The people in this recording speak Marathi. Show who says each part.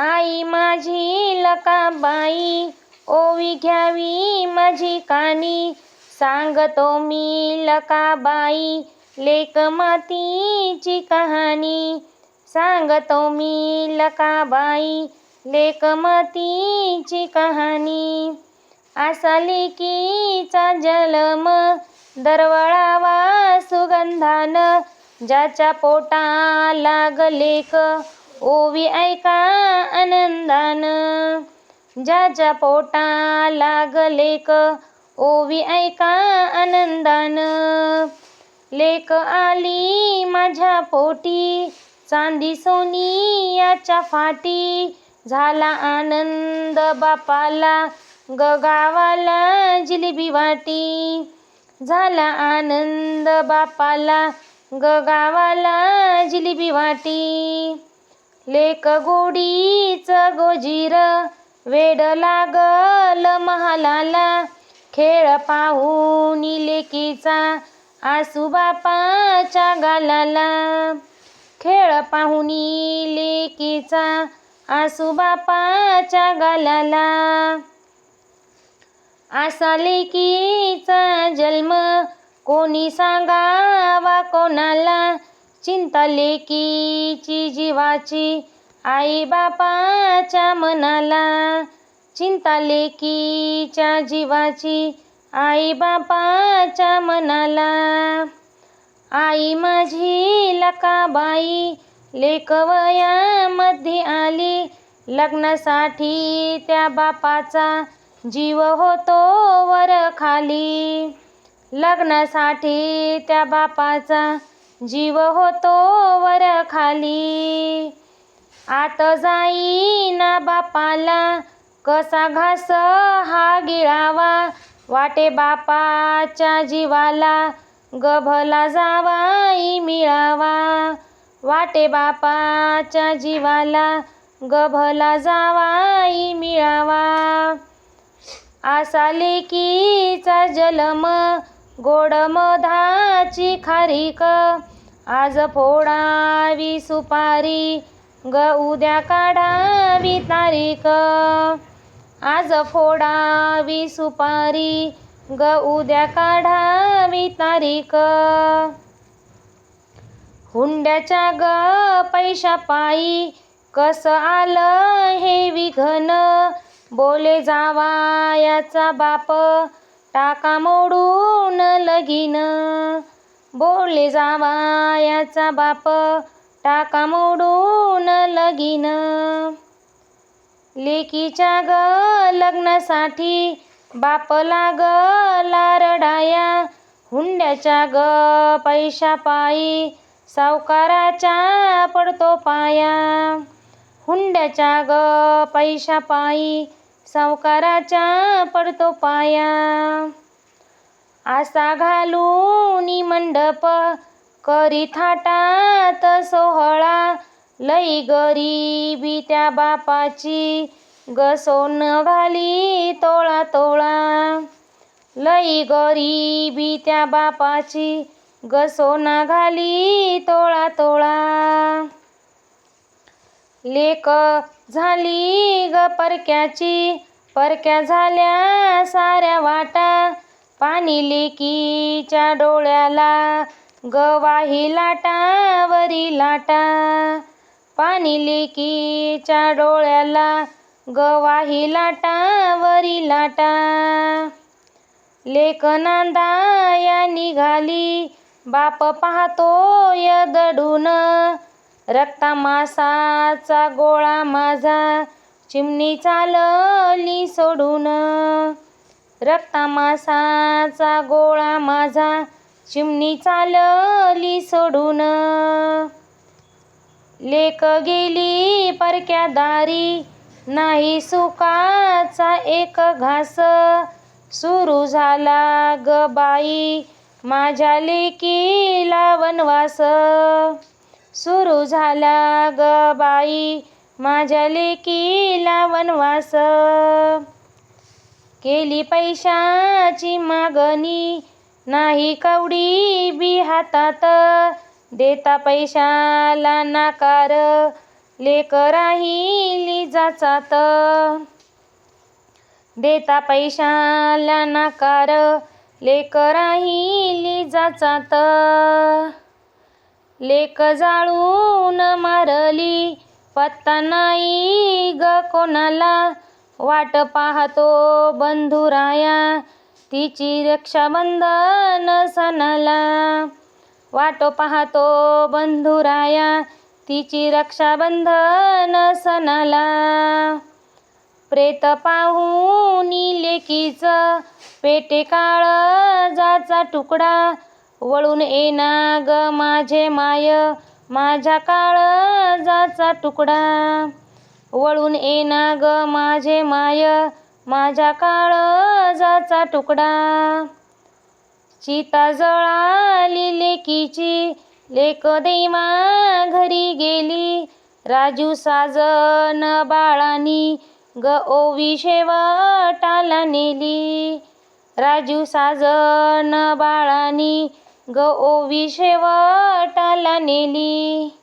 Speaker 1: आई माझी लकाबाई ओवी घ्यावी माझी कानी. सांगतो मी लकाबाई लेक मातीची कहाणी. सांगतो मी लकाबाई लेक मातीची कहाणी. असा लेकीचा जलम दरवळावा सुगंधान. ज्याच्या पोटा लागलेक ओवी ऐका आनंदान. ज्याच्या पोटा लागलेक ओवी ऐका आनंदान. लेक आली माझ्या पोटी चांदी सोनी याच्या फाटी. झाला आनंद बापाला गगावाला जिलेबी वाटी. झाला आनंद बापाला गगावाला जिलेबी वाटी. लेक गोडीच गोजीर वेड लागल महालाला. खेळ पाहून लेकीचा आसू बापाच्या गालाला. खेळ पाहून लेकीचा आसू बापाच्या गालाला. असा लेकीचा जन्म कोणी सांगावा कोणाला? चिंता लेकीची जीवाची आई बापाच्या मनाला. चिंता लेकीच्या जीवाची आई बापाच्या मनाला. आई माझी लकाबाई लेकवयामध्ये आली. लग्नासाठी त्या बापाचा जीव होतो वर खाली. लग्नासाठी त्या बापाचा जीव होतो वर खाली. आत जाईना बापाला कसा घास हा गिळावा. वाटे बापाच्या जीवाला गभला जावाई मिळावा. वाटे बापाच्या जीवाला गभला जावाई मिळावा. आसा लेकीचा जलम गोड मधाची खारीक. आज फोडावी सुपारी ग उद्या काढावी तारीख. आज फोडावी सुपारी ग उद्या काढावी तारीख. हुंड्याच्या ग पैशा पायी कसं आलं हे विघन. बोले जावा याचा बाप टाका मोडून लगीन. बोले जावा याचा बाप टाका मोडून लगीन. लेकीच्या ग लग्नासाठी बाप लागला रडाया. हुंड्याच्या ग पैशा पायी सावकाराच्या पडतो पाया. हुंड्याच्या ग पैशा पायी सावकाराच्या पडतो पाया. आसा घालून मंडप करी थाटात सोहळा लई गरीबी त्या बापाची ग घाली तोळा तोळा लई गरीबी त्या बापाची गसोना घाली तोळा तोळा लेक झाली ग परक्याची परक्या झाल्या साऱ्या वाटा पाणी लेकीच्या डोळ्याला गवाही लाटा वरी लाटा. पाणी लेकीच्या डोळ्याला गवाही लाटा वरी लाटा. लेखनांदाया निघाली बाप पाहतोय दडून रक्ता मासाचा गोळा माझा चिमणी चालली सोडून. रक्तामासाचा गोळा माझा चिमणी चालली सोडून. लेक गेली परक्या दारी नाही सुखाचा एक घास. सुरू झाला ग बाई माझ्या लेकीला वनवास. सुरू झाला ग बाई माझ्या लेकीला वनवास. केली पैशाची मागणी. नाही कवडी बी हातात. देता पैशाला नाकार. लेक राहिली जाचात देता पैशाला नाकार. लेक राहिली जाचात लेक जाळून मारली. पत्ता नाही ग कोणाला. वाट पाहतो बंधुराया. तिची रक्षाबंधन सणाला वाट पाहतो बंधुराया. तिची रक्षाबंधन सणाला प्रेत पाहून लेकीचं पेटे काळजाचा तुकडा. वळून येना ग माझे माय माझ्या काळजाचा तुकडा. वळून येना ग माझे माय माझ्या काळजाचा तुकडा. चिता जळाली लेकीची लेक देवा घरी गेली. राजू साजन बाळानी ग ओवी शेवटाला नेली. राजू साजन बाळानी ग ओवी शेवटाला नेली.